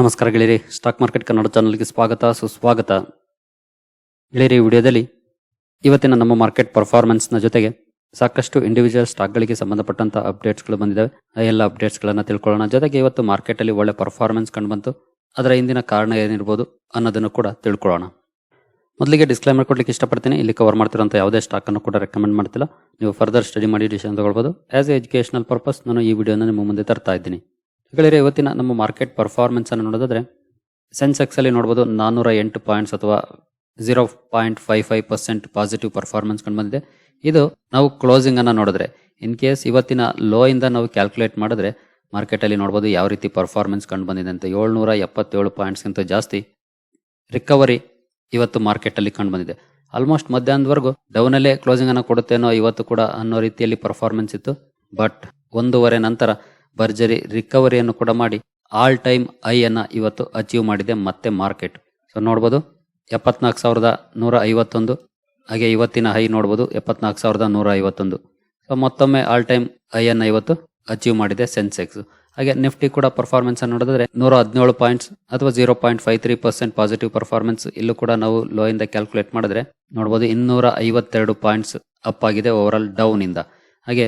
ನಮಸ್ಕಾರ ಗೆಳೆಯರಿ, stock market Kannada ಚಾನಲ್ಗೆ ಸ್ವಾಗತ, ಸುಸ್ವಾಗತ. ಗೆಳೆಯರಿ ವಿಡಿಯೋದಲ್ಲಿ ಇವತ್ತಿನ ನಮ್ಮ ಮಾರ್ಕೆಟ್ ಪರ್ಫಾರ್ಮೆನ್ಸ್ನ ಜೊತೆಗೆ ಸಾಕಷ್ಟು ಇಂಡಿವಿಜುವಲ್ ಸ್ಟಾಕ್ಗಳಿಗೆ ಸಂಬಂಧಪಟ್ಟಂಥ ಅಪ್ಡೇಟ್ಸ್ಗಳು ಬಂದಿದ್ದಾವೆ. ಆ ಎಲ್ಲ ಅಪ್ಡೇಟ್ಸ್ಗಳನ್ನು ತಿಳ್ಕೊಳ್ಳೋಣ. ಜೊತೆಗೆ ಇವತ್ತು ಮಾರ್ಕೆಟಲ್ಲಿ ಒಳ್ಳೆ ಪರ್ಫಾರ್ಮೆನ್ಸ್ ಕಂಡುಬಂತು. ಅದರ ಹಿಂದಿನ ಕಾರಣ ಏನಿರ್ಬೋದು ಅನ್ನೋದನ್ನು ಕೂಡ ತಿಳ್ಕೊಳ್ಳೋಣ. ಮೊದಲಿಗೆ ಡಿಸ್ಕ್ಲೈಮರ್ ಕೊಡ್ಲಿಕ್ಕೆ ಇಷ್ಟಪಡ್ತೀನಿ. ಇಲ್ಲಿ ಕವರ್ ಮಾಡ್ತಿರೋಂಥ ಯಾವುದೇ ಸ್ಟಾಕ್ ಅನ್ನು ಕೂಡ ರೆಕಮೆಂಡ್ ಮಾಡ್ತಿಲ್ಲ. ನೀವು ಫರ್ದರ್ ಸ್ಟಡಿ ಮಾಡಿ ಡಿಸಿಷನ್ ತಗೊಳ್ಬೋದು. ಆಸ್ ಎ ಎಜುಕೇಶನಲ್ ಪರ್ಪಸ್ ನಾನು ಈ ವಿಡಿಯೋನ ನಿಮ್ಮ ಮುಂದೆ ತರ್ತಾ ಇದ್ದೀನಿ. ಗೆಳೆಯರೆ, ಇವತ್ತಿನ ನಮ್ಮ ಮಾರ್ಕೆಟ್ ಪರ್ಫಾರ್ಮೆನ್ಸ್ ಅನ್ನು ನೋಡೋದಾದ್ರೆ ಸೆನ್ಸೆಕ್ಸ್ ಅಲ್ಲಿ ನೋಡಬಹುದು ನಾನೂರ ಎಂಟು ಪಾಯಿಂಟ್ಸ್ ಅಥವಾ zero point five five percent positive performance ಕಂಡು ಬಂದಿದೆ. ಇದು ನಾವು ಕ್ಲೋಸಿಂಗ್ ಅನ್ನ ನೋಡಿದ್ರೆ ಇನ್ ಕೇಸ್ ಇವತ್ತಿನ ಲೋ ಇಂದ ನಾವು ಕ್ಯಾಲ್ಕುಲೇಟ್ ಮಾಡಿದ್ರೆ ಮಾರ್ಕೆಟ್ ಅಲ್ಲಿ ನೋಡಬಹುದು ಯಾವ ರೀತಿ ಪರ್ಫಾರ್ಮೆನ್ಸ್ ಕಂಡು ಬಂದಿದೆ ಅಂತ. ಏಳ್ನೂರ ಎಪ್ಪತ್ತೇಳು ಪಾಯಿಂಟ್ಸ್ಗಿಂತ ಜಾಸ್ತಿ ರಿಕವರಿ ಇವತ್ತು ಮಾರ್ಕೆಟ್ ಅಲ್ಲಿ ಕಂಡು ಬಂದಿದೆ. ಆಲ್ಮೋಸ್ಟ್ ಮಧ್ಯಾಹ್ನದವರೆಗೂ ಡೌನ್ ಅಲ್ಲೇ ಕ್ಲೋಸಿಂಗ್ ಅನ್ನ ಕೊಡುತ್ತೇನೋ ಇವತ್ತು ಕೂಡ ಅನ್ನೋ ರೀತಿಯಲ್ಲಿ ಪರ್ಫಾರ್ಮೆನ್ಸ್ ಇತ್ತು. ಬಟ್ ಒಂದೂವರೆ ನಂತರ ಭರ್ಜರಿ ರಿಕವರಿಯನ್ನು ಕೂಡ ಮಾಡಿ ಆಲ್ ಟೈಮ್ ಐ ಅನ್ನ ಇವತ್ತು ಅಚೀವ್ ಮಾಡಿದೆ ಮತ್ತೆ ಮಾರ್ಕೆಟ್ ಸೊ ನೋಡ್ಬೋದು, ಎಪ್ಪತ್ನಾಲ್ಕು ಸಾವಿರದ ನೂರ ಐವತ್ತೊಂದು, ಹಾಗೆ ಇವತ್ತಿನ ಹೈ ನೋಡ್ಬೋದು, ಎಪ್ಪತ್ನಾಲ್ಕು ಸಾವಿರದ ನೂರ ಐವತ್ತೊಂದು. ಸೊ ಮತ್ತೊಮ್ಮೆ ಆಲ್ ಟೈಮ್ ಐ ಅನ್ನ ಇವತ್ತು ಅಚೀವ್ ಮಾಡಿದೆ ಸೆನ್ಸೆಕ್ಸ್ ಹಾಗೆ ನಿಫ್ಟಿ ಕೂಡ ಪರ್ಫಾರ್ಮೆನ್ಸ್ ಅನ್ನು ನೋಡಿದ್ರೆ ನೂರ ಹದಿನೇಳು ಪಾಯಿಂಟ್ಸ್ ಅಥವಾ zero point five three percent positive performance ಇಲ್ಲೂ ಕೂಡ ನಾವು ಲೋ ಇಂದ ಕ್ಯಾಲ್ಕುಲೇಟ್ ಮಾಡಿದ್ರೆ ನೋಡಬಹುದು ಇನ್ನೂರ ಐವತ್ತೆರಡು ಪಾಯಿಂಟ್ಸ್ ಅಪ್ ಆಗಿದೆ ಓವರ್ ಆಲ್ ಡೌನ್ ಇಂದ. ಹಾಗೆ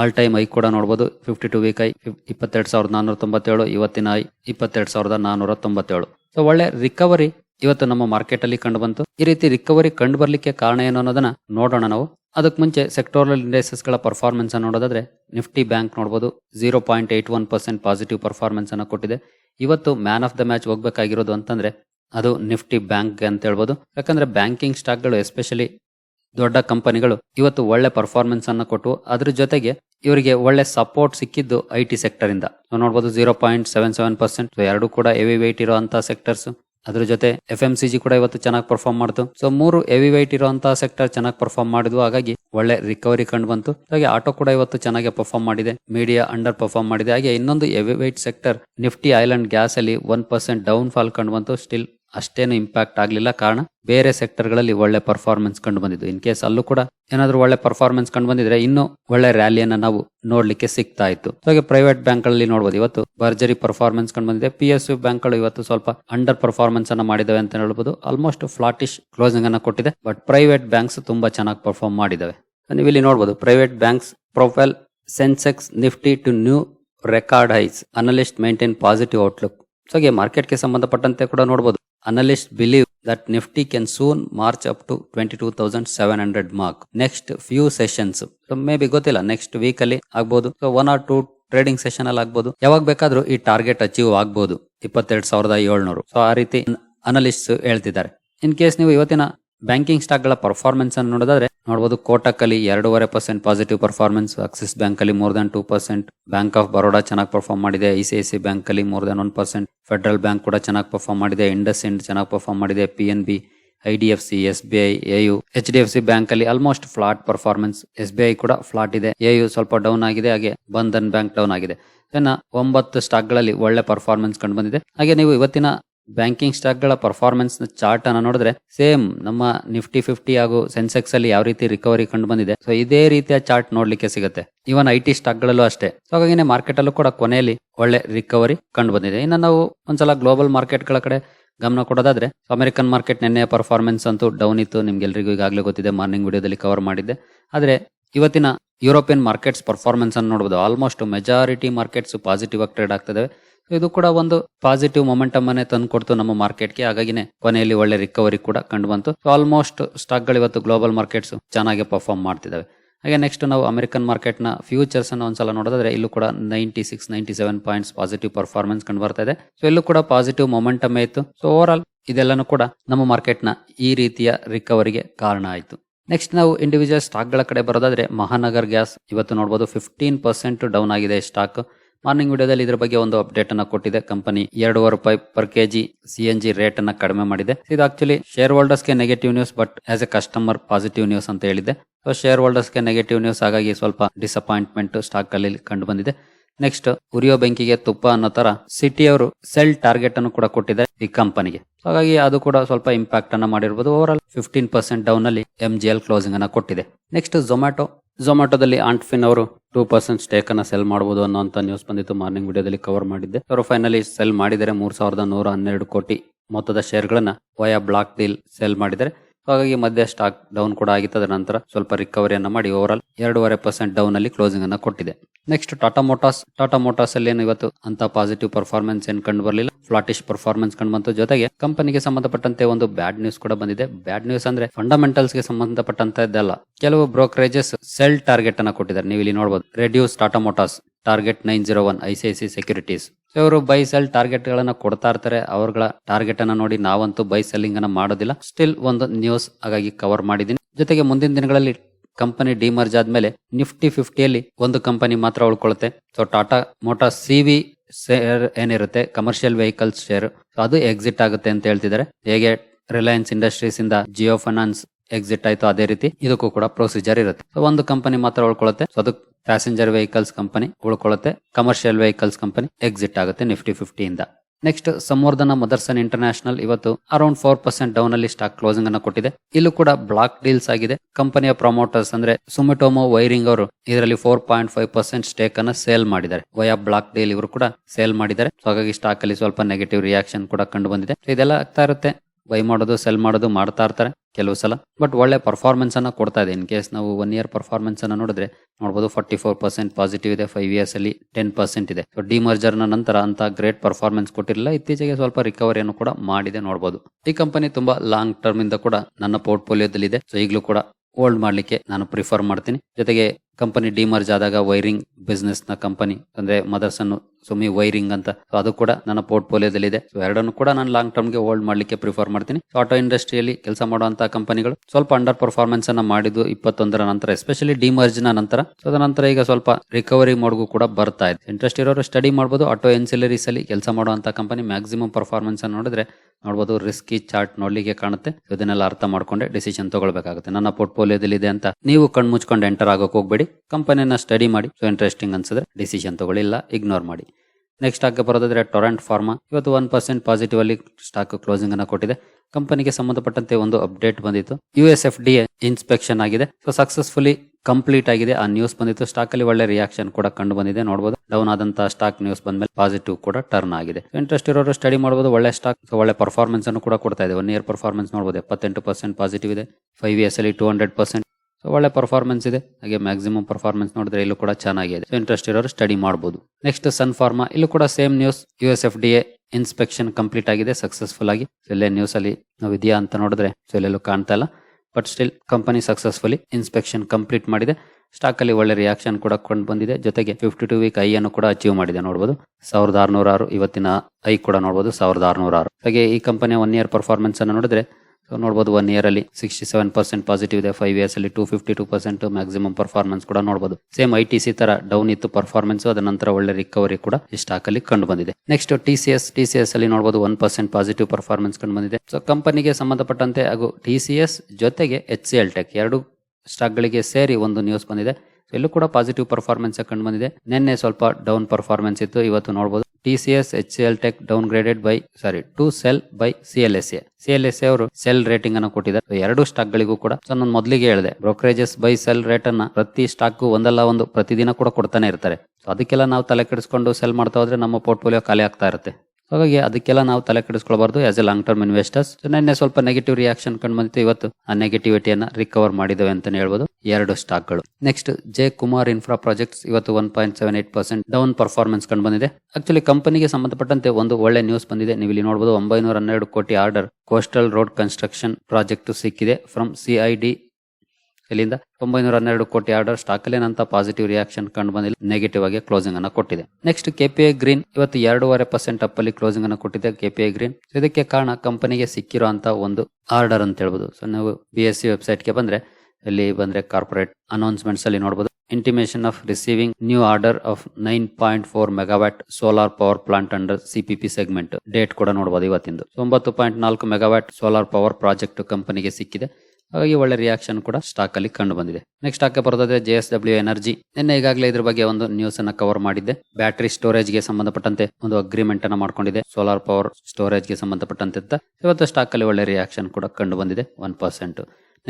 ಆಲ್ ಟೈಮ್ ಐ ಕೂಡ ನೋಡಬಹುದು ಫಿಫ್ಟಿ ಟು ವೀಕ್ ಐ ಇಪ್ಪತ್ತೆರಡು ಸಾವಿರದ ನಾನ್ನೂರ ತೊಂಬತ್ತೇಳು ಇವತ್ತಿನ ಐ ಇಪ್ಪತ್ತೆರಡು ಸಾವಿರದ ನಾನ್ನೂರ ತೊಂಬತ್ತೇಳು ಸೊ ಒಳ್ಳೆ ರಿಕವರಿ ಇವತ್ತು ನಮ್ಮ ಮಾರ್ಕೆಟ್ ಅಲ್ಲಿ ಕಂಡು ಬಂತು. ಈ ರೀತಿ ರಿಕವರಿ ಕಂಡು ಬರಲಿಕ್ಕೆ ಕಾರಣ ಏನು ಅನ್ನೋದನ್ನ ನೋಡೋಣ ನಾವು. ಅದಕ್ಕೆ ಮುಂಚೆ ಸೆಕ್ಟೋರಲ್ ಇಂಡೈಸಸ್ಗಳ ಪರ್ಫಾರ್ಮೆನ್ಸ್ ಅನ್ನು ನೋಡೋದಾದ್ರೆ ನಿಫ್ಟಿ ಬ್ಯಾಂಕ್ ನೋಡಬಹುದು zero point eight one percent positive performance ಅನ್ನು ಕೊಟ್ಟಿದೆ. ಇವತ್ತು ಮ್ಯಾನ್ ಆಫ್ ದ ಮ್ಯಾಚ್ ಹೋಗ್ಬೇಕಾಗಿರೋದು ಅಂತಂದ್ರೆ, ಅದು ನಿಫ್ಟಿ ಬ್ಯಾಂಕ್ ಅಂತ ಹೇಳ್ಬೋದು. ಯಾಕಂದ್ರೆ ಬ್ಯಾಂಕಿಂಗ್ ಸ್ಟಾಕ್ಗಳು ಎಸ್ಪೆಷಲಿ ದೊಡ್ಡ ಕಂಪನಿಗಳು ಇವತ್ತು ಒಳ್ಳೆ ಪರ್ಫಾರ್ಮೆನ್ಸ್ ಅನ್ನ ಕೊಟ್ಟು ಅದ್ರ ಜೊತೆಗೆ ಇವರಿಗೆ ಒಳ್ಳೆ ಸಪೋರ್ಟ್ ಸಿಕ್ಕಿದ್ದು ಐ ಟಿ ಸೆಕ್ಟರ್ ಇಂದ. ನೋಡಬಹುದು zero point seven seven percent ಎರಡು ಕೂಡ ಹೆವಿ ವೈಟ್ ಇರುವಂತಹ ಸೆಕ್ಟರ್ಸ್ ಅದ್ರ ಜೊತೆ ಎಫ್ ಎಂ ಸಿ ಜಿ ಕೂಡ ಇವತ್ತು ಚೆನ್ನಾಗಿ ಪರ್ಫಾರ್ಮ್ ಮಾಡ್ತು. ಸೊ ಮೂರು ಹೆವಿ ವೈಟ್ ಇರುವಂತಹ ಸೆಕ್ಟರ್ ಚೆನ್ನಾಗಿ ಪರ್ಫಾರ್ಮ್ ಮಾಡಿದ್ವು. ಹಾಗಾಗಿ ಒಳ್ಳೆ ರಿಕವರಿ ಕಂಡು ಬಂತು. ಹಾಗೆ ಆಟೋ ಕೂಡ ಇವತ್ತು ಚೆನ್ನಾಗಿ ಪರ್ಫಾರ್ಮ್ ಮಾಡಿದೆ. ಮೀಡಿಯಾ ಅಂಡರ್ ಪರ್ಫಾರ್ಮ್ ಮಾಡಿದೆ. ಹಾಗೆ ಇನ್ನೊಂದು heavy weight sector Nifty oil and gas ಅಲ್ಲಿ ಒನ್ ಪರ್ಸೆಂಟ್ ಡೌನ್ ಫಾಲ್ ಕಂಡು ಬಂತು. ಸ್ಟಿಲ್ ಅಷ್ಟೇನು ಇಂಪ್ಯಾಕ್ಟ್ ಆಗಲಿಲ್ಲ. ಕಾರಣ ಬೇರೆ ಸೆಕ್ಟರ್ಗಳಲ್ಲಿ ಒಳ್ಳೆ ಪರ್ಫಾರ್ಮೆನ್ಸ್ ಕಂಡು ಬಂದಿದ್ದು. ಇನ್ ಕೇಸ್ ಅಲ್ಲೂ ಕೂಡ ಏನಾದರೂ ಒಳ್ಳೆ ಪರ್ಫಾರ್ಮೆನ್ಸ್ ಕಂಡು ಬಂದಿದ್ರೆ ಇನ್ನೂ ಒಳ್ಳೆ ರ್ಯಾಲಿಯನ್ನ ನಾವು ನೋಡ್ಲಿಕ್ಕೆ ಸಿಗ್ತಾ ಇತ್ತು. ಹಾಗೆ ಪ್ರೈವೇಟ್ ಬ್ಯಾಂಕ್ಗಳಲ್ಲಿ ನೋಡಬಹುದು ಇವತ್ತು ಭರ್ಜರಿ ಪರ್ಫಾರ್ಮೆನ್ಸ್ ಕಂಡು ಬಂದಿದೆ. ಪಿ ಎಸ್ ಯು ಬ್ಯಾಂಕ್ಗಳು ಇವತ್ತು ಸ್ವಲ್ಪ ಅಂಡರ್ ಪರ್ಫಾರ್ಮೆನ್ಸ್ ಅನ್ನ ಮಾಡಿದವೆ ಅಂತ ಹೇಳ್ಬೋದು. ಆಲ್ಮೋಸ್ಟ್ ಫ್ಲಾಟಿಶ್ ಕ್ಲೋಸಿಂಗ್ ಅನ್ನ ಕೊಟ್ಟಿದೆ. ಬಟ್ ಪ್ರೈವೇಟ್ ಬ್ಯಾಂಕ್ಸ್ ತುಂಬಾ ಚೆನ್ನಾಗಿ ಪರ್ಫಾರ್ಮ್ ಮಾಡಿದವೆ. ನೀವು ಇಲ್ಲಿ ನೋಡಬಹುದು private banks profile Sensex Nifty to new record highs analyst maintain positive outlook so ಹಾಗೆ ಮಾರ್ಕೆಟ್ಗೆ ಸಂಬಂಧಪಟ್ಟಂತೆ ಕೂಡ ನೋಡಬಹುದು analyst believe that Nifty can soon march up to twenty two thousand seven hundred mark next few sessions may be ಗೊತ್ತಿಲ್ಲ. Next week ಅಲ್ಲಿ ಆಗ್ಬಹುದು so one or two trading session ಅಲ್ಲಿ ಆಗ್ಬಹುದು ಯಾವಾಗ ಬೇಕಾದ್ರೂ ಈ ಟಾರ್ಗೆಟ್ ಅಚೀವ್ ಆಗ್ಬಹುದು ಇಪ್ಪತ್ತೆರಡು ಸಾವಿರದ ಏಳ್ನೂರು. ಸೊ ಆ ರೀತಿ ಅನಲಿಸ್ಟ್ ಹೇಳ್ತಿದ್ದಾರೆ. ಇನ್ ಕೇಸ್ ನೀವು ಇವತ್ತಿನ ಬ್ಯಾಂಕಿಂಗ್ ಸ್ಟಾಕ್ಗಳ ಪರ್ಫಾರ್ಮೆನ್ಸ್ ಅನ್ನು ನೋಡೋದಾದ್ರೆ ನೋಡಬಹುದು ಕೋಟಕ್ ಅಲ್ಲಿ ಎರಡೂವರೆ percent positive performance Axis bank ಅಲ್ಲಿ more than two percent bank of Baroda ಚೆನ್ನಾಗಿ ಪರ್ಫಾರ್ಮ್ ಮಾಡಿದೆ ಐಸಿಐಸಿ ಸಿ ಬ್ಯಾಂಕ್ ಅಲ್ಲಿ more than one percent federal bank ಕೂಡ ಚೆನ್ನಾಗಿ ಪರ್ಫಾರ್ಮ್ ಮಾಡಿದೆ. ಇಂಡಸ್ ಇಂಡ್ ಚೆನ್ನಾಗಿ ಪರ್ಫಾರ್ಮ್ ಮಾಡಿದೆ. P N B I D F C S B I AU H D F C bank ಅಲ್ಲಿ almost flat performance S B I ಕೂಡ flat ಇದೆ. AU ಸ್ವಲ್ಪ down ಆಗಿದೆ. ಹಾಗೆ ಬಂಧನ್ ಬ್ಯಾಂಕ್ ಡೌನ್ ಆಗಿದೆ. ಇನ್ನ ಒಂಬತ್ತು ಸ್ಟಾಕ್ಗಳಲ್ಲಿ ಒಳ್ಳೆ ಪರ್ಫಾರ್ಮೆನ್ಸ್ ಕಂಡು ಬಂದಿದೆ. ಹಾಗೆ ನೀವು ಇವತ್ತಿನ ಬ್ಯಾಂಕಿಂಗ್ ಸ್ಟಾಕ್ಗಳ ಪರ್ಫಾರ್ಮೆನ್ಸ್ ಚಾರ್ಟ್ ಅನ್ನ ನೋಡಿದ್ರೆ ಸೇಮ್ ನಮ್ಮ ನಿಫ್ಟಿ ಫಿಫ್ಟಿ ಹಾಗೂ ಸೆನ್ಸೆಕ್ಸ್ ಅಲ್ಲಿ ಯಾವ ರೀತಿ ರಿಕವರಿ ಕಂಡು ಬಂದಿದೆ. ಸೊ ಇದೇ ರೀತಿಯ ಚಾರ್ಟ್ ನೋಡ್ಲಿಕ್ಕೆ ಸಿಗುತ್ತೆ. ಇವನ್ ಐ ಟಿ ಸ್ಟಾಕ್ ಗಳಲ್ಲೂ ಅಷ್ಟೇ. ಸೊ ಹಾಗಾಗಿ ಮಾರ್ಕೆಟ್ ಅಲ್ಲೂ ಕೂಡ ಕೊನೆಯಲ್ಲಿ ಒಳ್ಳೆ ರಿಕವರಿ ಕಂಡು ಬಂದಿದೆ. ಇನ್ನು ನಾವು ಒಂದ್ಸಲ ಗ್ಲೋಬಲ್ ಮಾರ್ಕೆಟ್ಗಳ ಕಡೆ ಗಮನ ಕೊಡೋದಾದ್ರೆ ಅಮೆರಿಕನ್ ಮಾರ್ಕೆಟ್ ನಿನ್ನೆ ಪರ್ಫಾರ್ಮೆನ್ಸ್ ಅಂತೂ ಡೌನ್ ಇತ್ತು. ನಿಮ್ಗೆಲ್ರಿಗೂ ಈಗಾಗಲೇ ಗೊತ್ತಿದೆ ಮಾರ್ನಿಂಗ್ ವಿಡಿಯೋದಲ್ಲಿ ಕವರ್ ಮಾಡಿದ್ದೆ. ಆದ್ರೆ ಇವತ್ತಿನ ಯುರೋಪಿಯನ್ ಮಾರ್ಕೆಟ್ಸ್ ಪರ್ಫಾರ್ಮೆನ್ಸ್ ಅನ್ನು ನೋಡಬಹುದು ಆಲ್ಮೋಸ್ಟ್ ಮೆಜಾರಿಟಿ ಮಾರ್ಕೆಟ್ಸ್ ಪಾಸಿಟಿವ್ ಆಗಿ ಟ್ರೇಡ್ ಆಗ್ತದೆ ಇದು ಕೂಡ ಒಂದು ಪಾಸಿಟಿವ್ ಮೊಮೆಂಟಮ್ ಅನ್ನೇ ತಂದುಕೊಡ್ತು ನಮ್ಮ ಮಾರ್ಕೆಟ್ಗೆ ಹಾಗಾಗಿನೇ ಕೊನೆಯಲ್ಲಿ ಒಳ್ಳೆ ರಿಕವರಿ ಕೂಡ ಕಂಡು ಬಂತು. ಆಲ್ಮೋಸ್ಟ್ ಸ್ಟಾಕ್ಗಳು ಇವತ್ತು ಗ್ಲೋಬಲ್ ಮಾರ್ಕೆಟ್ಸ್ ಚೆನ್ನಾಗಿ ಪರ್ಫಾರ್ಮ್ ಮಾಡ್ತಿದ್ದಾವೆ ಹಾಗೆ ನೆಕ್ಸ್ಟ್ ನಾವು ಅಮೆರಿಕನ್ ಮಾರ್ಕೆಟ್ನ ಫ್ಯೂಚರ್ಸ್ ಅನ್ನ ಒಂದ್ಸಲ ನೋಡೋದಾದ್ರೆ ಇಲ್ಲೂ ಕೂಡ ninety six ninety seven points positive performance ಕಂಡು ಬರ್ತಾ ಇದೆ. ಸೊ ಇಲ್ಲೂ ಕೂಡ ಪಾಸಿಟಿವ್ ಮೊಮೆಂಟಮ್ ಇತ್ತು. ಸೊ ಓವರ್ ಆಲ್ ಇದೆಲ್ಲನೂ ಕೂಡ ನಮ್ಮ ಮಾರ್ಕೆಟ್ನ ಈ ರೀತಿಯ ರಿಕವರಿಗೆ ಕಾರಣ ಆಯಿತು. ನೆಕ್ಸ್ಟ್ ನಾವು ಇಂಡಿವಿಜುವಲ್ ಸ್ಟಾಕ್ಗಳ ಕಡೆ ಬರೋದಾದ್ರೆ ಮಹಾನಗರ್ ಗ್ಯಾಸ್. ಇವತ್ತು ನೋಡಬಹುದು ಫಿಫ್ಟೀನ್ ಪರ್ಸೆಂಟ್ ಡೌನ್ ಆಗಿದೆ ಸ್ಟಾಕ್ ಮಾರ್ನಿಂಗ್ ವಿಡಿಯೋದಲ್ಲಿ ಇದರ ಬಗ್ಗೆ ಒಂದು ಅಪ್ಡೇಟ್ ಅನ್ನ ಕೊಟ್ಟಿದೆ. ಕಂಪನಿ ಎರಡೂವರೆ ರೂಪಾಯಿ per KG C N G rate ಅನ್ನ ಕಡಿಮೆ ಮಾಡಿದೆ. ಇದು actually share ಹೋಲ್ಡರ್ಸ್ಗೆ negative news but as a customer positive news ಅಂತ ಹೇಳಿದೆ. ಸೊ ಶೇರ್ ಹೋಲ್ಡರ್ಸ್ಗೆ ನೆಗೆಟಿವ್ ನ್ಯೂಸ್ ಹಾಗಾಗಿ ಸ್ವಲ್ಪ ಡಿಸಪಾಯಿಂಟ್ಮೆಂಟ್ ಸ್ಟಾಕ್ ಅಲ್ಲಿ ಕಂಡು ಬಂದಿದೆ. ನೆಕ್ಸ್ಟ್ ಉರಿಯೋ ಬೆಂಕಿಗೆ ತುಪ್ಪ ಅನ್ನೋ ತರ ಸಿಟಿ ಅವರು ಸೆಲ್ ಟಾರ್ಗೆಟ್ ಅನ್ನು ಕೂಡ ಕೊಟ್ಟಿದ್ದಾರೆ ಈ ಕಂಪನಿಗೆ ಹಾಗಾಗಿ ಅದು ಕೂಡ ಸ್ವಲ್ಪ ಇಂಪ್ಯಾಕ್ಟ್ ಅನ್ನ ಮಾಡಿರ್ಬೋದು. Over all fifteen percent down ಅಲ್ಲಿ ಎಂ ಜಿ ಎಲ್ ಕ್ಲೋಸಿಂಗ್ ಅನ್ನ ಕೊಟ್ಟಿದೆ. ನೆಕ್ಸ್ಟ್ ಝೊಮ್ಯಾಟೊ ಝೊಮ್ಯಾಟೊದಲ್ಲಿ ಆಂಟ್ಫಿನ್ ಅವರು ಟೂ ಪರ್ಸೆಂಟ್ ಸ್ಟೇಕ್ ಅನ್ನ ಸೆಲ್ ಮಾಡಬಹುದು ಅನ್ನೋಂತ ನ್ಯೂಸ್ ಬಂದಿತ್ತು. ಮಾರ್ನಿಂಗ್ ವಿಡಿಯೋದಲ್ಲಿ ಕವರ್ ಮಾಡಿದ್ದೆ. ಅವರು ಫೈನಲಿ ಸೆಲ್ ಮಾಡಿದರೆ ಮೂರ್ ಸಾವಿರದ ನೂರ ಹನ್ನೆರಡು ಕೋಟಿ ಮೊತ್ತದ ಶೇರ್ಗಳನ್ನ ವಯಾ ಬ್ಲಾಕ್ ಡೀಲ್ ಸೆಲ್ ಮಾಡಿದರೆ ಹಾಗಾಗಿ ಮಧ್ಯ ಸ್ಟಾಕ್ ಡೌನ್ ಕೂಡ ಆಗಿತ್ತು. ಅದರ ನಂತರ ಸ್ವಲ್ಪ ರಿಕವರಿಯನ್ನು ಮಾಡಿ ಓವರ್ ಆಲ್ ಎರಡೂವರೆ ಪರ್ಸೆಂಟ್ ಡೌನ್ ಅಲ್ಲಿ ಕ್ಲೋಸಿಂಗ್ ಅನ್ನು ಕೊಟ್ಟಿದೆ. Next Tata Motors Tata Motors ಅಲ್ಲಿ ಏನು ಇವತ್ತು ಅಂತ ಪಾಸಿಟಿವ್ ಪರ್ಫಾರ್ಮೆನ್ಸ್ ಏನ್ ಕಂಡು ಬರಲಿಲ್ಲ. ಫ್ಲಾಟಿಶ್ ಪರ್ಫಾರ್ಮೆನ್ಸ್ ಕಂಡು ಬಂತು. ಜೊತೆಗೆ ಕಂಪನಿಗೆ ಸಂಬಂಧಪಟ್ಟಂತೆ ಒಂದು ಬ್ಯಾಡ್ ನ್ಯೂಸ್ ಕೂಡ ಬಂದಿದೆ. ಬ್ಯಾಡ್ ನ್ಯೂಸ್ ಅಂದ್ರೆ ಫಂಡಮೆಂಟಲ್ಸ್ಗೆ ಸಂಬಂಧಪಟ್ಟಂತದ್ದಲ್ಲ. ಕೆಲವು ಬ್ರೋಕರೇಜಸ್ ಸೆಲ್ ಟಾರ್ಗೆಟ್ ಅನ್ನ ಕೊಟ್ಟಿದ್ದಾರೆ. ನೀವು ಇಲ್ಲಿ ನೋಡಬಹುದು reduce Tata Motors target nine zero one I securities. ಇವರು ಬೈ ಸೆಲ್ ಟಾರ್ಗೆಟ್ ಗಳನ್ನ ಕೊಡ್ತಾ ಇರ್ತಾರೆ. ಅವರುಗಳ ಟಾರ್ಗೆಟ್ ಅನ್ನ ನೋಡಿ ನಾವಂತೂ ಬೈ ಸೆಲ್ಲಿಂಗ್ ಅನ್ನ ಮಾಡೋದಿಲ್ಲ. ಸ್ಟಿಲ್ ಒಂದು ನ್ಯೂಸ್ ಹಾಗಾಗಿ ಕವರ್ ಮಾಡಿದ್ದೀನಿ ಜೊತೆಗೆ ಮುಂದಿನ ದಿನಗಳಲ್ಲಿ ಕಂಪನಿ ಡಿಮರ್ಜ್ ಆದ್ಮೇಲೆ ನಿಫ್ಟಿ ಫಿಫ್ಟಿಯಲ್ಲಿ ಒಂದು ಕಂಪನಿ ಮಾತ್ರ ಉಳ್ಕೊಳ್ಳುತ್ತೆ so Tata Motors C V share ಏನಿರುತ್ತೆ? ಕಮರ್ಷಿಯಲ್ ವೆಹಿಕಲ್ಸ್ ಶೇರ್ ಅದು ಎಕ್ಸಿಟ್ ಆಗುತ್ತೆ ಅಂತ ಹೇಳ್ತಿದ್ದಾರೆ. ಹೇಗೆ ರಿಲಯನ್ಸ್ ಇಂಡಸ್ಟ್ರೀಸ್ ಇಂದ ಜಿಯೋ ಫೈನಾನ್ಸ್ ಎಕ್ಸಿಟ್ ಆಯ್ತು ಅದೇ ರೀತಿ, ಇದಕ್ಕೂ ಕೂಡ ಪ್ರೊಸೀಜರ್ ಇರುತ್ತೆ. ಒಂದು ಕಂಪನಿ ಮಾತ್ರ ಉಳ್ಕೊಳ್ಳುತ್ತೆ. ಸೊ ಅದು ಪ್ಯಾಸೆಂಜರ್ ವೆಹಿಕಲ್ಸ್ ಕಂಪನಿ ಉಳ್ಕೊಳ್ಳುತ್ತೆ. ಕಮರ್ಷಿಯಲ್ ವೆಹಿಕಲ್ಸ್ ಕಂಪನಿ ಎಕ್ಸಿಟ್ ಆಗುತ್ತೆ ನಿಫ್ಟಿ ಫಿಫ್ಟಿ ಇಂದ. ನೆಕ್ಸ್ಟ್ ಸಂವರ್ಧನ ಮದರ್ಸನ್ ಇಂಟರ್ನ್ಯಾಷನಲ್ ಇವತ್ತು ಅರೌಂಡ್ ಫೋರ್ ಪರ್ಸೆಂಟ್ ಡೌನ್ ಅಲ್ಲಿ ಸ್ಟಾಕ್ ಕ್ಲೋಸಿಂಗ್ ಅನ್ನು ಕೊಟ್ಟಿದೆ. ಇಲ್ಲೂ ಕೂಡ ಬ್ಲಾಕ್ ಡೀಲ್ಸ್ ಆಗಿದೆ. ಕಂಪನಿಯ ಪ್ರಮೋಟರ್ಸ್ ಅಂದ್ರೆ ಸುಮಿಟೋಮೋ ವೈರಿಂಗ್ ಅವರು ಇದರಲ್ಲಿ four point five percent stake ಅನ್ನ ಸೇಲ್ ಮಾಡಿದ್ದಾರೆ. ವಯಾ ಬ್ಲಾಕ್ ಡೀಲ್ ಇವರು ಕೂಡ ಸೇಲ್ ಮಾಡಿದ್ದಾರೆ. ಹಾಗಾಗಿ ಸ್ಟಾಕ್ ಅಲ್ಲಿ ಸ್ವಲ್ಪ ನೆಗೆಟಿವ್ ರಿಯಾಕ್ಷನ್ ಕೂಡ ಕಂಡು ಬಂದಿದೆ. ಇದೆಲ್ಲ ಆಗ್ತಾ ಇರುತ್ತೆ. ಬೈ ಮಾಡೋದು ಸೆಲ್ ಮಾಡೋದು ಮಾಡ್ತಾ ಇರ್ತಾರೆ ಕೆಲವು ಸಲ. ಬಟ್ ಒಳ್ಳೆ ಪರ್ಫಾರ್ಮೆನ್ಸ್ ಅನ್ನ ಕೊಡ್ತಾ ಇದೆ. ಇನ್ ಕೇಸ್ ನಾವು ಒನ್ ಇಯರ್ ಪರ್ಫಾರ್ಮೆನ್ಸ್ ಅನ್ನ ನೋಡಿದ್ರೆ ನೋಡ್ಬೋದು ಫಾರ್ಟಿ ಫೋರ್ ಪರ್ಸೆಂಟ್ ಪಾಸಿಟಿವ್ ಇದೆ ಫೈವ್ ಇಯರ್ಸ್ ಅಲ್ಲಿ ಟೆನ್ ಪರ್ಸೆಂಟ್ ಇದೆ. ಸೊ ಡಿಮರ್ಜರ್ನ ನಂತರ ಅಂತ ಗ್ರೇಟ್ ಪರ್ಫಾರ್ಮೆನ್ಸ್ ಕೊಟ್ಟಿರಲಿಲ್ಲ ಇತ್ತೀಚೆಗೆ ಸ್ವಲ್ಪ ರಿಕವರಿಯನ್ನು ಕೂಡ ಮಾಡಿದೆ ನೋಡಬಹುದು ಈ ಕಂಪನಿ ತುಂಬಾ ಲಾಂಗ್ ಟರ್ಮ್ ಇಂದ ಕೂಡ ನನ್ನ ಪೋರ್ಟ್ಫೋಲಿಯೋದಲ್ಲಿದೆ ಸೊ ಈಗಲೂ ಕೂಡ ಹೋಲ್ಡ್ ಮಾಡಲಿಕ್ಕೆ ನಾನು ಪ್ರಿಫರ್ ಮಾಡ್ತೀನಿ. ಜೊತೆಗೆ ಕಂಪನಿ ಡಿಮರ್ಜ್ ಆದಾಗ ವೈರಿಂಗ್ ಬಿಸ್ನೆಸ್ನ ಕಂಪನಿ ಅಂದ್ರೆ ಮದರ್ಸ್ ಅನ್ನು ಸುಮಿ ವೈರಿಂಗ್ ಅಂತ. ಸೊ ಅದು ಕೂಡ ನನ್ನ ಪೋರ್ಟ್ಫೋಲಿಯೋದಲ್ಲಿ ಇದೆ ಸೊ ಎರಡನ್ನು ಕೂಡ ನಾನು ಲಾಂಗ್ ಟರ್ಮ್ಗೆ ಹೋಲ್ಡ್ ಮಾಡಲಿಕ್ಕೆ ಪ್ರಿಫರ್ ಮಾಡ್ತೀನಿ. ಆಟೋ ಇಂಡಸ್ಟ್ರಿಯಲ್ಲಿ ಕೆಲಸ ಮಾಡುವಂತಹ ಕಂಪನಿಗಳು ಸ್ವಲ್ಪ ಅಂಡರ್ ಪರ್ಫಾರ್ಮೆನ್ಸ್ ಅನ್ನ ಮಾಡಿದ್ದು ಇಪ್ಪತ್ತೊಂದರ ನಂತರ ಎಸ್ಪೆಷಲಿ ಡಿಮರ್ಜ್ನ ನಂತರ. ಸೊ ಅದ ನಂತರ ಈಗ ಸ್ವಲ್ಪ ರಿಕವರಿ ಮೋಡ್ಗೂ ಕೂಡ ಬರ್ತಾ ಇದೆ. ಇಂಟ್ರೆಸ್ಟ್ ಇರೋರು ಸ್ಟಡಿ ಮಾಡಬಹುದು ಆಟೋ ಎನ್ಸಿಲರೀಸ್ ಅಲ್ಲಿ ಕೆಲಸ ಮಾಡುವಂತಹ ಕಂಪನಿ ಮ್ಯಾಕ್ಸಿಮಮ್ ಪರ್ಫಾರ್ಮೆನ್ಸ್ ಅನ್ನು ನೋಡಿದ್ರೆ ನೋಡಬಹುದು ರಿಸ್ಕಿ ಚಾರ್ಟ್ ನೋಡ್ಲಿಕ್ಕೆ ಕಾಣುತ್ತೆ. ಇದನ್ನೆಲ್ಲ ಅರ್ಥ ಮಾಡ್ಕೊಂಡೆ ಡಿಸಿಷನ್ ತಗೊಳ್ಬೇಕಾಗುತ್ತೆ. ನನ್ನ ಪೋರ್ಟ್ಫೋಲಿಯೋದಲ್ಲಿ ಇದೆ ಅಂತ ನೀವು ಕಣ್ ಮುಚ್ಕೊಂಡು ಎಂಟರ್ ಆಗೋಕೆ ಹೋಗ್ಬೇಡಿ. ಕಂಪನಿನ ಸ್ಟಡಿ ಮಾಡಿ. ಸೊ ಇಂಟ್ರೆಸ್ಟಿಂಗ್ ಅನ್ಸಿದ್ರೆ ಡಿಸಿಷನ್ ತಗೊಳ್ಳಿಲ್ಲ ಇಗ್ನೋರ್ ಮಾಡಿ. ನೆಕ್ಸ್ಟ್ ಆಗಿ ಬರೋದಾದ್ರೆ ಟೊರೆಂಟ್ ಫಾರ್ಮಾ ಇವತ್ತು ಒನ್ ಪರ್ಸೆಂಟ್ ಪಾಸಿಟಿವ್ ಅಲ್ಲಿ ಸ್ಟಾಕ್ ಕ್ಲೋಸಿಂಗ್ ಅನ್ನ ಕೊಟ್ಟಿದೆ. ಕಂಪನಿಗೆ ಸಂಬಂಧಪಟ್ಟಂತೆ ಒಂದು ಅಪ್ಡೇಟ್ ಬಂದಿತ್ತು. U S F D inspection ಆಗಿದೆ. ಸೊ ಸಕ್ಸಸ್ಫುಲಿ ಕಂಪ್ಲೀಟ್ ಆಗಿದೆ. ಆ ನ್ಯೂಸ್ ಬಂದಿತ್ತು. ಸ್ಟಾಕ್ ಅಲ್ಲಿ ಒಳ್ಳೆ ರಿಯಾಕ್ಷನ್ ಕೂಡ ಕಂಡು ಬಂದಿದೆ. ನೋಡಬಹುದು ಡೌನ್ ಆದಂತಹ ಸ್ಟಾಕ್ ನ್ಯೂಸ್ ಬಂದ್ಮೇಲೆ ಪಾಸಿಟಿವ್ ಕೂಡ ಟರ್ನ್ ಆಗಿದೆ. ಇಂಟ್ರೆಸ್ಟ್ ಇರೋರು ಸ್ಟಡಿ ಮಾಡಬಹುದು ಒಳ್ಳೆ ಸ್ಟಾಕ್ ಒಳ್ಳೆ ಪರ್ಫಾರ್ಮೆನ್ಸ್ ಅನ್ನು ಕೂಡ ಕೊಡ್ತಾ ಇದೆ. ಒನ್ ಇಯರ್ ಪರ್ಫಾರ್ಮೆನ್ಸ್ ನೋಡಬಹುದು ಎಪ್ಪತ್ತೆಂಟು ಪರ್ಸೆಂಟ್ ಪಾಸಿಟಿವ್ ಇದೆ. ಫೈವ್ ಇಯರ್ಸ್ ಅಲ್ಲಿ ಟೂ ಹಂಡ್ರೆಡ್ ಪರ್ಸೆಂಟ್ ಸೊ ಒಳ್ಳೆ ಪರ್ಫಾರ್ಮೆನ್ಸ್ ಇದೆ. ಹಾಗೆ ಮ್ಯಾಕ್ಸಿಮಮ್ ಪರ್ಫಾರ್ಮೆನ್ಸ್ ನೋಡಿದ್ರೆ ಇಲ್ಲೂ ಕೂಡ ಚೆನ್ನಾಗಿದೆ. ಸೊ ಇಂಟ್ರೆಸ್ಟ್ ಇರೋರು ಸ್ಟಡಿ ಮಾಡಬಹುದು ನೆಕ್ಸ್ಟ್ ಸನ್ ಫಾರ್ಮಾ ಇಲ್ಲೂ ಕೂಡ same news U S F D A inspection complete ಆಗಿದೆ. ಸಕ್ಸಸ್ಫುಲ್ ಆಗಿ. ಇಲ್ಲೇ ನ್ಯೂಸ್ ಅಲ್ಲಿ ನಾವು ಇದೆಯಾ ಅಂತ ನೋಡಿದ್ರೆ ಸೊ ಇಲ್ಲೆಲ್ಲೂ ಕಾಣ್ತಾ ಇಲ್ಲ. But still company successfully inspection complete ಮಾಡಿದೆ. ಸ್ಟಾಕ್ ಅಲ್ಲಿ ಒಳ್ಳೆ ರಿಯಾಕ್ಷನ್ ಕೂಡ ಕೊಂಡು ಬಂದಿದೆ. ಜೊತೆಗೆ ಫಿಫ್ಟಿ ಟು ವೀಕ್ ಐ ಅನ್ನು ಕೂಡ ಅಚೀವ್ ಮಾಡಿದೆ ನೋಡಬಹುದು ಸಾವಿರದ ಆರು ಇವತ್ತಿನ ಐ ಕೂಡ ನೋಡಬಹುದು ಸಾವಿರದ ಆರ್ನೂರ ಆರು ಹಾಗೆ ಈ ಕಂಪನಿಯ ಒನ್ ಇಯರ್ ಪರ್ಫಾರ್ಮೆನ್ಸ್ ಅನ್ನು ನೋಡಿದ್ರೆ ಸೊ ನೋಡಬಹುದು ಒನ್ ಇಯರ್ ಅಲ್ಲಿ ಸಿಕ್ಸ್ಟಿ ಸೆವೆನ್ ಪರ್ಸೆಂಟ್ ಪಾಸಿಟಿವ್ ಇದೆ. ಫೈವ್ ಇಯರ್ಸ್ ಅಲ್ಲಿ two fifty two percent maximum performance ಕೂಡ ನೋಡಬಹುದು ಸೇಮ್ ಐ ಟಿ ಸಿ ತರ ಡೌನ್ ಇತ್ತು ಪರ್ಫಾರ್ಮೆನ್ಸ್ ಅದ ನಂತರ ಒಳ್ಳೆ ರಿಕವರಿ ಕೂಡ ಈ ಸ್ಟಾಕ್ ಅಲ್ಲಿ ಕಂಡು ಬಂದಿದೆ. Next T C S T C S ಅಲ್ಲಿ ನೋಡಬಹುದು ಒನ್ ಪರ್ಸೆಂಟ್ ಪಾಸಿಟಿವ್ ಪರ್ಫಾರ್ಮೆನ್ಸ್ ಕಂಡು ಬಂದಿದೆ. ಸೊ ಕಂಪನಿಗೆ ಸಂಬಂಧಪಟ್ಟಂತೆ ಹಾಗೂ ಟಿ ಸಿ ಎಸ್ ಜೊತೆಗೆ ಎಚ್ ಸಿ ಎಲ್ ಟೆಕ್ ಎರಡು ಸ್ಟಾಕ್ ಗಳಿಗೆ ಸೇರಿ ಒಂದು ನ್ಯೂಸ್ ಬಂದಿದೆ. ಸೊ ಇಲ್ಲೂ ಕೂಡ ಪಾಸಿಟಿವ್ ಪರ್ಫಾರ್ಮೆನ್ಸ್ ಕಂಡು ಬಂದಿದೆ. ನಿನ್ನೆ ಸ್ವಲ್ಪ ಡೌನ್ ಪರ್ಫಾರ್ಮೆನ್ಸ್ ಇತ್ತು, ಇವತ್ತು ನೋಡಬಹುದು T C S H C L Tech downgraded by sorry to sell by C L S A C L S A ಅವರು ಸೆಲ್ ರೇಟಿಂಗ್ ಅನ್ನು ಕೊಟ್ಟಿದ್ದಾರೆ. ಎರಡು ಸ್ಟಾಕ್ ಗಳಿಗೂ ಕೂಡ. ಸೊ ನಾನು ಮೊದಲಿಗೆ ಹೇಳಿದೆ ಬ್ರೋಕರೇಜಸ್ ಬೈ ಸೆಲ್ ರೇಟ್ ಅನ್ನ ಪ್ರತಿ ಸ್ಟಾಕ್ ಒಂದಲ್ಲ ಒಂದು ಪ್ರತಿದಿನ ಕೂಡ ಕೊಡ್ತಾನೆ ಇರ್ತಾರೆ. ಸೊ ಅದಕ್ಕೆಲ್ಲ ನಾವು ತಲೆ ಕೆಡಿಸ್ಕೊಂಡು ಸೆಲ್ ಮಾಡ್ತಾ ಹೋದ್ರೆ ನಮ್ಮ ಪೋರ್ಟ್ಫೋಲಿಯೋ ಖಾಲಿ ಆಗ್ತಾ ಇರುತ್ತೆ. ಹಾಗಾಗಿ ಅದಕ್ಕೆಲ್ಲ ನಾವು ತಲೆ ಕೆಡಿಸ್ಕೊಳ್ಬಾರ್ದು as a long term investors ನಿನ್ನೆ ಸ್ವಲ್ಪ ನೆಗೆಟಿವ್ ರಿಯಾಕ್ಷನ್ ಕಂಡು ಬಂದಿತ್ತು. ಇವತ್ತು ಆ ನೆಗೆಟಿವಿಟಿಯನ್ನ ರಿಕವರ್ ಮಾಡಿದವೆ ಅಂತಾನೆ ಹೇಳ್ಬೋದು. ಎರಡು ಸ್ಟಾಕ್ಗಳು next J Kumar Infra Projects ಇವತ್ತು one point seven eight percent down performance ಕಂಡು ಬಂದಿದೆ. ಆಕ್ಚುಲಿ ಕಂಪನಿಗೆ ಸಂಬಂಧಪಟ್ಟಂತೆ ಒಂದು ಒಳ್ಳೆ ನ್ಯೂಸ್ ಬಂದಿದೆ. ನೀವು ಇಲ್ಲಿ ನೋಡಬಹುದು ಒಂಬೈನೂರ ಹನ್ನೆರಡು crore order coastal road construction project ಸಿಕ್ಕಿದೆ ಫ್ರಮ್ ಸಿಐಡಿ ಇಲ್ಲಿಂದ ಒಂಬೈನೂರ ಹನ್ನೆರಡು ಕೋಟಿ ಆರ್ಡರ್ ಸ್ಟಾಕ್ ಏನಂತ ಪಾಸಿಟಿವ್ ರಿಯಾಕ್ಷನ್ ಕಂಡು ಬಂದಿಲ್ಲ. ನೆಗೆಟಿವ್ ಆಗಿ ಕ್ಲೋಸಿಂಗ್ ಅನ್ನ ಕೊಟ್ಟಿದೆ. ನೆಕ್ಸ್ಟ್ ಕೆಪಿಐ ಗ್ರೀನ್ ಇವತ್ತು ಎರಡೂವರೆ ಪರ್ಸೆಂಟ್ ಅಪ್ ಅಲ್ಲಿ ಕ್ಲೋಸಿಂಗ್ ಅನ್ನ ಕೊಟ್ಟಿದೆ ಕೆಪಿಐ ಗ್ರೀನ್ ಇದಕ್ಕೆ ಕಾರಣ ಕಂಪನಿಗೆ ಸಿಕ್ಕಿರುವಂತ ಒಂದು ಆರ್ಡರ್ ಅಂತ ಹೇಳ್ಬೋದು. ಸೊ ನಾವು ಬಿ ಎಸ್ ಸಿ ವೆಬ್ಸೈಟ್ಗೆ ಬಂದ್ರೆ, ಇಲ್ಲಿ ಬಂದ್ರೆ ಕಾರ್ಪೊರೇಟ್ ಅನೌನ್ಸ್ಮೆಂಟ್ಸ್ ಅಲ್ಲಿ ನೋಡಬಹುದು intimation of receiving new order of nine point four megawatt solar power plant under CPP segment date ಕೂಡ ನೋಡಬಹುದು ಇವತ್ತಿಂದು. ಒಂಬತ್ತು ಪಾಯಿಂಟ್ ನಾಲ್ಕು ಮೆಗಾವ್ಯಾಟ್ ಸೋಲಾರ್ ಪವರ್ ಪ್ರಾಜೆಕ್ಟ್ ಕಂಪನಿಗೆ ಸಿಕ್ಕಿದೆ. ಹಾಗಾಗಿ ಒಳ್ಳೆ ರಿಯಾಕ್ಷನ್ ಕೂಡ ಸ್ಟಾಕ್ ಅಲ್ಲಿ ಕಂಡು ಬಂದಿದೆ. ನೆಕ್ಸ್ಟ್ ಸ್ಟಾಕ್ ಬರೋದಾದ್ರೆ ಜೆ ಎಸ್ ಡಬ್ಲ್ಯೂ ಎನರ್ಜಿ ನಿನ್ನೆ ಈಗಾಗಲೇ ಇದ್ರ ಬಗ್ಗೆ ಒಂದು ನ್ಯೂಸ್ ಅನ್ನ ಕವರ್ ಮಾಡಿದ್ದೆ. ಬ್ಯಾಟರಿ ಸ್ಟೋರೇಜ್ಗೆ ಸಂಬಂಧಪಟ್ಟಂತೆ ಒಂದು ಅಗ್ರಿಮೆಂಟ್ ಅನ್ನ ಮಾಡ್ಕೊಂಡಿದೆ. ಸೋಲಾರ್ ಪವರ್ ಸ್ಟೋರೇಜ್ಗೆ ಸಂಬಂಧಪಟ್ಟಂತೆ ಇವತ್ತು ಸ್ಟಾಕ್ ಅಲ್ಲಿ ಒಳ್ಳೆ ರಿಯಾಕ್ಷನ್ ಕೂಡ ಕಂಡು ಬಂದಿದೆ. One percent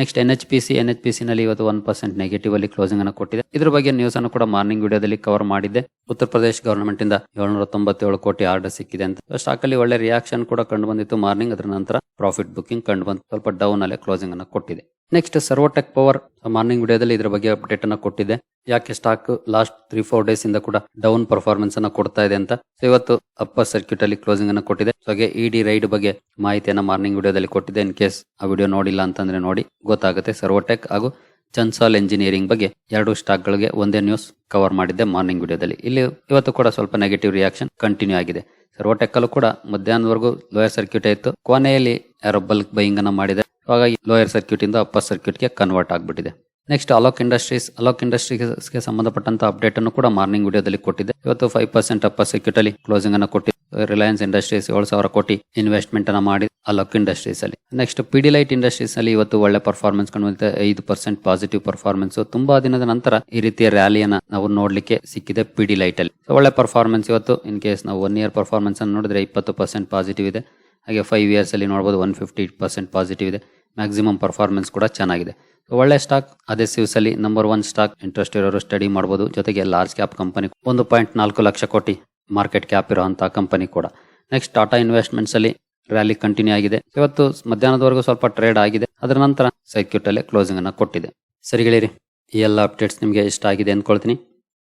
next N H P C N H P C ನಲ್ಲಿ ಇವತ್ತು ಒನ್ ಪರ್ಸೆಂಟ್ ನೆಗೆಟಿವ್ ಅಲ್ಲಿ ಕ್ಲೋಸಿಂಗ್ ಅನ್ನು ಕೊಟ್ಟಿದೆ. ಇದ್ರ ಬಗ್ಗೆ ನ್ಯೂಸ್ ಅನ್ನು ಕೂಡ ಮಾರ್ನಿಂಗ್ ವಿಡಿಯೋದಲ್ಲಿ ಕವರ್ ಮಾಡಿದ್ದೆ. ಉತ್ತರ ಪ್ರದೇಶ ಗವರ್ನಮೆಂಟ್ ಇಂದ ಏಳ್ನೂರ ತೊಂಬತ್ತೇಳು ಕೋಟಿ ಆರ್ಡರ್ ಸಿಕ್ಕಿದೆ ಅಂತ. ಸ್ಟಾಕ್ ಅಲ್ಲಿ ಒಳ್ಳೆ ರಿಯಾಕ್ಷನ್ ಕೂಡ ಕಂಡು ಬಂದಿತ್ತು ಮಾರ್ನಿಂಗ್ ಅದರ ನಂತರ ಪ್ರಾಫಿಟ್ ಬುಕಿಂಗ್ ಕಂಡು ಬಂತು. ಸ್ವಲ್ಪ ಡೌನ್ ಅಲ್ಲೇ ಕ್ಲೋಸಿಂಗ್ ಅನ್ನು ಕೊಟ್ಟಿದೆ. ನೆಕ್ಸ್ಟ್ ಸರ್ವೋಟೆಕ್ ಪವರ್ ಮಾರ್ನಿಂಗ್ ವಿಡಿಯೋದಲ್ಲಿ ಇದರ ಬಗ್ಗೆ ಅಪ್ಡೇಟ್ ಅನ್ನ ಕೊಟ್ಟಿದೆ ಯಾಕೆ stock last three four days ಇಂದ ಕೂಡ ಡೌನ್ ಪರ್ಫಾರ್ಮೆನ್ಸ್ ಅನ್ನ ಕೊಡ್ತಾ ಇದೆ ಅಂತ. ಇವತ್ತು ಅಪ್ಪರ್ ಸರ್ಕ್ಯೂಟ್ ಅಲ್ಲಿ ಕ್ಲೋಸಿಂಗ್ ಅನ್ನ ಕೊಟ್ಟಿದೆ. ಸೊ ಹಾಗೆ ಇಡಿ ರೈಡ್ ಬಗ್ಗೆ ಮಾಹಿತಿಯನ್ನ ಮಾರ್ನಿಂಗ್ ವಿಡಿಯೋದಲ್ಲಿ ಕೊಟ್ಟಿದೆ ಇನ್ ಕೇಸ್ ಆ ವಿಡಿಯೋ ನೋಡಿಲ್ಲ ಅಂತಂದ್ರೆ ನೋಡಿ. ಗೊತ್ತಾಗುತ್ತೆ ಸರ್ವೋಟೆಕ್ ಹಾಗೂ ಚನ್ಸಾಲ್ ಎಂಜಿನಿಯರಿಂಗ್ ಬಗ್ಗೆ ಎರಡು ಸ್ಟಾಕ್ ಗಳಿಗೆ ಒಂದೇ ನ್ಯೂಸ್ ಕವರ್ ಮಾಡಿದ್ದೆ ಮಾರ್ನಿಂಗ್ ವಿಡಿಯೋದಲ್ಲಿ. ಇಲ್ಲಿ ಇವತ್ತು ಕೂಡ ಸ್ವಲ್ಪ ನೆಗೆಟಿವ್ ರಿಯಾಕ್ಷನ್ ಕಂಟಿನ್ಯೂ ಆಗಿದೆ. ಸರ್ವೋಟೆಕ್ ಅಲ್ಲೂ ಕೂಡ ಮಧ್ಯಾಹ್ನವರೆಗೂ ಲೋಯರ್ ಸರ್ಕ್ಯೂಟ್ ಇತ್ತು. ಕೊನೆಯಲ್ಲಿ ಯಾರೋ ಬಲ್ಕ್ ಬೈಯಿಂಗ್ ಅನ್ನ ಮಾಡಿದೆ. ಹಾಗಾಗಿ ಲೋಯರ್ ಸರ್ಕ್ಯೂಟ್ ಇಂದ ಅಪ್ಪರ್ ಸರ್ಕ್ಯೂಟ್ಗೆ ಕನ್ವರ್ಟ್ ಆಗ್ಬಿಟ್ಟಿದೆ. ನೆಕ್ಸ್ಟ್ ಅಲೋಕ್ ಇಂಡಸ್ಟ್ರೀಸ್ ಅಲೋಕ್ ಇಂಡಸ್ಟ್ರೀಸ್ಗೆ ಸಂಬಂಧಪಟ್ಟಂತ ಅಪ್ಡೇಟ್ ಅನ್ನು ಕೂಡ ಮಾರ್ನಿಂಗ್ ವಿಡಿಯೋದಲ್ಲಿ ಕೊಟ್ಟಿದೆ. ಇವತ್ತು ಫೈವ್ ಪರ್ಸೆಂಟ್ ಅಪ್ಪರ್ ಸರ್ಕ್ಯೂಟ್ ಅಲ್ಲಿ ಕ್ಲೋಸಿಂಗ್ ಅನ್ನು ಕೊಟ್ಟಿದೆ ರಿಲಯನ್ಸ್ ಇಂಡಸ್ಟ್ರೀಸ್ ಏಳು ಸಾವಿರ ಕೋಟಿ ಇನ್ವೆಸ್ಟ್ಮೆಂಟ್ ಅನ್ನು ಮಾಡಿ ಅಲೋಕ್ ಇಂಡಸ್ಟ್ರೀಸ್ ಅಲ್ಲಿ. ನೆಕ್ಸ್ಟ್ ಪಿಡಿ ಲೈಟ್ ಇಂಡಸ್ಟ್ರೀಸ್ ಅಲ್ಲಿ ಇವತ್ತು ಒಳ್ಳೆ ಪರ್ಫಾರ್ಮೆನ್ಸ್ ಕಂಡು ಐದು ಪರ್ಸೆಂಟ್ ಪಾಸಿಟಿವ್ ಪರ್ಫಾರ್ಮೆನ್ಸ್ ತುಂಬಾ ದಿನದ ನಂತರ ಈ ರೀತಿಯ ರ್ಯಾಲಿಯನ್ನ ನಾವು ನೋಡ್ಲಿಕ್ಕೆ ಸಿಕ್ಕಿದೆ ಪಿಡಿ ಲೈಟ್ ಅಲ್ಲಿ. ಒಳ್ಳೆ ಪರ್ಫಾರ್ಮೆನ್ಸ್ ಇವತ್ತು. ಇನ್ ಕೇಸ್ ನಾವು ಒನ್ ಇಯರ್ ಪರ್ಫಾರ್ಮೆನ್ಸ್ ಅನ್ನು ನೋಡಿದ್ರೆ ಇಪ್ಪತ್ತು ಪರ್ಸೆಂಟ್ ಪಾಸಿಟಿವ್ ಇದೆ. ಹಾಗೆ ಫೈವ್ ಇಯರ್ಸ್ ಅಲ್ಲಿ ನೋಡಬಹುದು ಒನ್ ಫಿಫ್ಟಿ ಪರ್ಸೆಂಟ್ ಪಾಸಿಟಿವ್ ಇದೆ. ಮ್ಯಾಕ್ಸಿಮಮ್ ಪರ್ಫಾರ್ಮೆನ್ಸ್ ಕೂಡ ಚೆನ್ನಾಗಿದೆ. ಒಳ್ಳೆ ಸ್ಟಾಕ್ ಅದೇ ಸಿವ್ಸ್ ಅಲ್ಲಿ ನಂಬರ್ ಒನ್ ಸ್ಟಾಕ್ ಇಂಟ್ರೆಸ್ಟ್ ಇರೋರು ಸ್ಟಡಿ ಮಾಡಬಹುದು ಜೊತೆಗೆ ಲಾರ್ಜ್ ಕ್ಯಾಪ್ ಕಂಪನಿ ಒಂದು ಪಾಯಿಂಟ್ ನಾಲ್ಕು ಲಕ್ಷ ಕೋಟಿ ಮಾರ್ಕೆಟ್ ಕ್ಯಾಪ್ ಇರುವಂತಹ ಕಂಪನಿ ಕೂಡ. ನೆಕ್ಸ್ಟ್ ಟಾಟಾ ಇನ್ವೆಸ್ಟ್ಮೆಂಟ್ಸ್ ಅಲ್ಲಿ ರ್ಯಾಲಿ ಕಂಟಿನ್ಯೂ ಆಗಿದೆ. ಇವತ್ತು ಮಧ್ಯಾಹ್ನದವರೆಗೂ ಸ್ವಲ್ಪ ಟ್ರೇಡ್ ಆಗಿದೆ. ಅದರ ನಂತರ ಸರ್ಕ್ಯೂಟ್ ಕ್ಲೋಸಿಂಗ್ ಅನ್ನು ಕೊಟ್ಟಿದೆ. ಸರಿ ಗೆಳೆಯರಿ, ಈ ಎಲ್ಲ ಅಪ್ಡೇಟ್ಸ್ ನಿಮಗೆ ಇಷ್ಟ ಆಗಿದೆ ಅಂದ್ಕೊಳ್ತೀನಿ.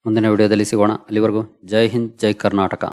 ಮುಂದಿನ ವಿಡಿಯೋದಲ್ಲಿ ಸಿಗೋಣ. ಅಲ್ಲಿವರೆಗೂ ಜೈ ಹಿಂದ್, ಜೈ ಕರ್ನಾಟಕ.